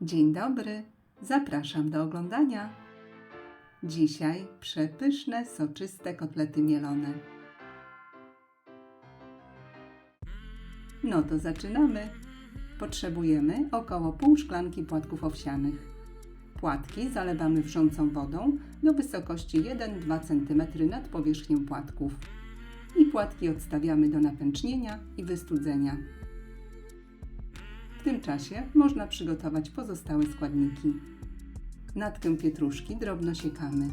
Dzień dobry, zapraszam do oglądania. Dzisiaj przepyszne, soczyste kotlety mielone. No to zaczynamy. Potrzebujemy około pół szklanki płatków owsianych. Płatki zalewamy wrzącą wodą do wysokości 1-2 cm nad powierzchnią płatków. I płatki odstawiamy do napęcznienia i wystudzenia. Tym czasie można przygotować pozostałe składniki. Natkę pietruszki drobno siekamy.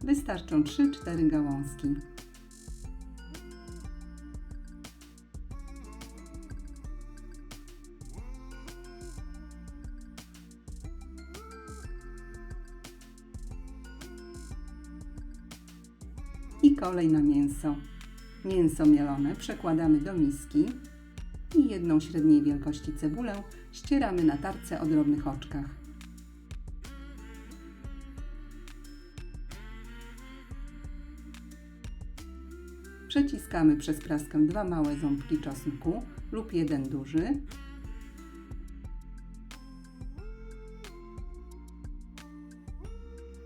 Wystarczą 3-4 gałązki. I kolej na mięso. Mięso mielone przekładamy do miski i jedną średniej wielkości cebulę ścieramy na tarce o drobnych oczkach. Przeciskamy przez praskę dwa małe ząbki czosnku lub jeden duży.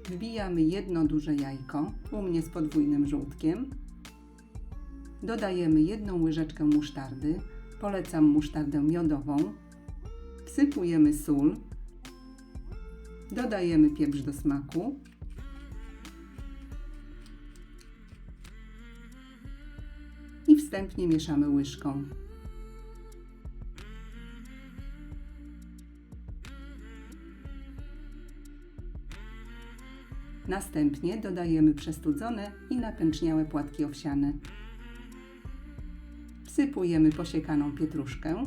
Wbijamy jedno duże jajko, u mnie z podwójnym żółtkiem. Dodajemy jedną łyżeczkę musztardy, polecam musztardę miodową. Wsypujemy sól. Dodajemy pieprz do smaku. I wstępnie mieszamy łyżką. Następnie dodajemy przestudzone i napęczniałe płatki owsiane. Wsypujemy posiekaną pietruszkę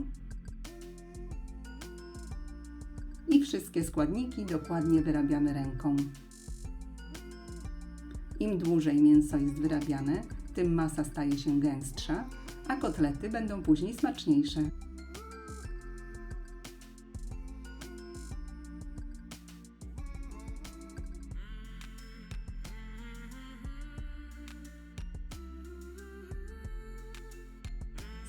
i wszystkie składniki dokładnie wyrabiamy ręką. Im dłużej mięso jest wyrabiane, tym masa staje się gęstsza, a kotlety będą później smaczniejsze.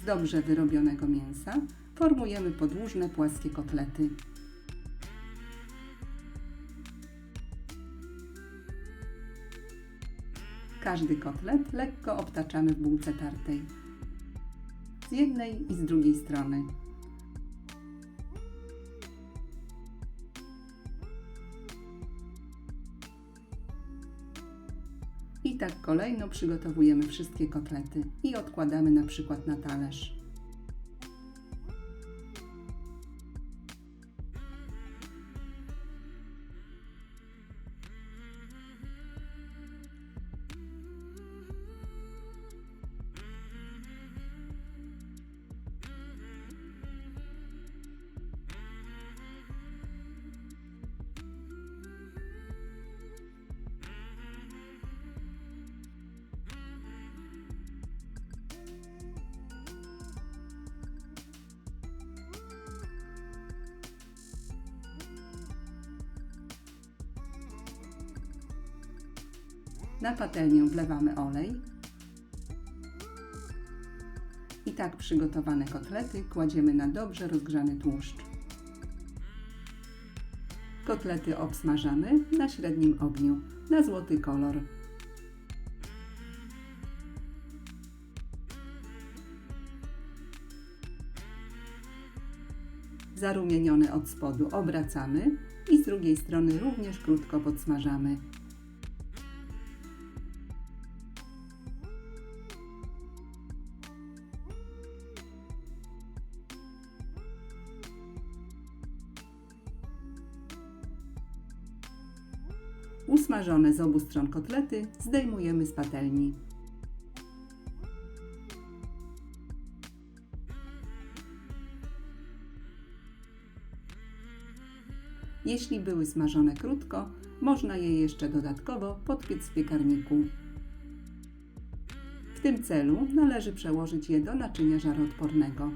Dobrze wyrobionego mięsa formujemy podłużne płaskie kotlety. Każdy kotlet lekko obtaczamy w bułce tartej. Z jednej i z drugiej strony. Tak kolejno przygotowujemy wszystkie kotlety i odkładamy na przykład na talerz. Na patelnię wlewamy olej. I tak przygotowane kotlety kładziemy na dobrze rozgrzany tłuszcz. Kotlety obsmażamy na średnim ogniu, na złoty kolor. Zarumienione od spodu obracamy i z drugiej strony również krótko podsmażamy. Usmażone z obu stron kotlety zdejmujemy z patelni. Jeśli były smażone krótko, można je jeszcze dodatkowo podpiec w piekarniku. W tym celu należy przełożyć je do naczynia żaroodpornego.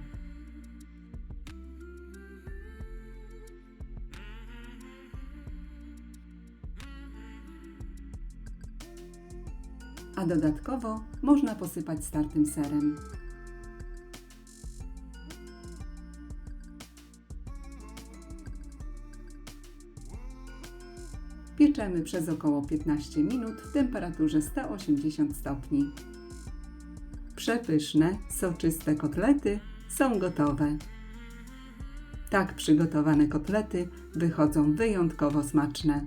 a dodatkowo można posypać startym serem. Pieczemy przez około 15 minut w temperaturze 180 stopni. Przepyszne, soczyste kotlety są gotowe. Tak przygotowane kotlety wychodzą wyjątkowo smaczne.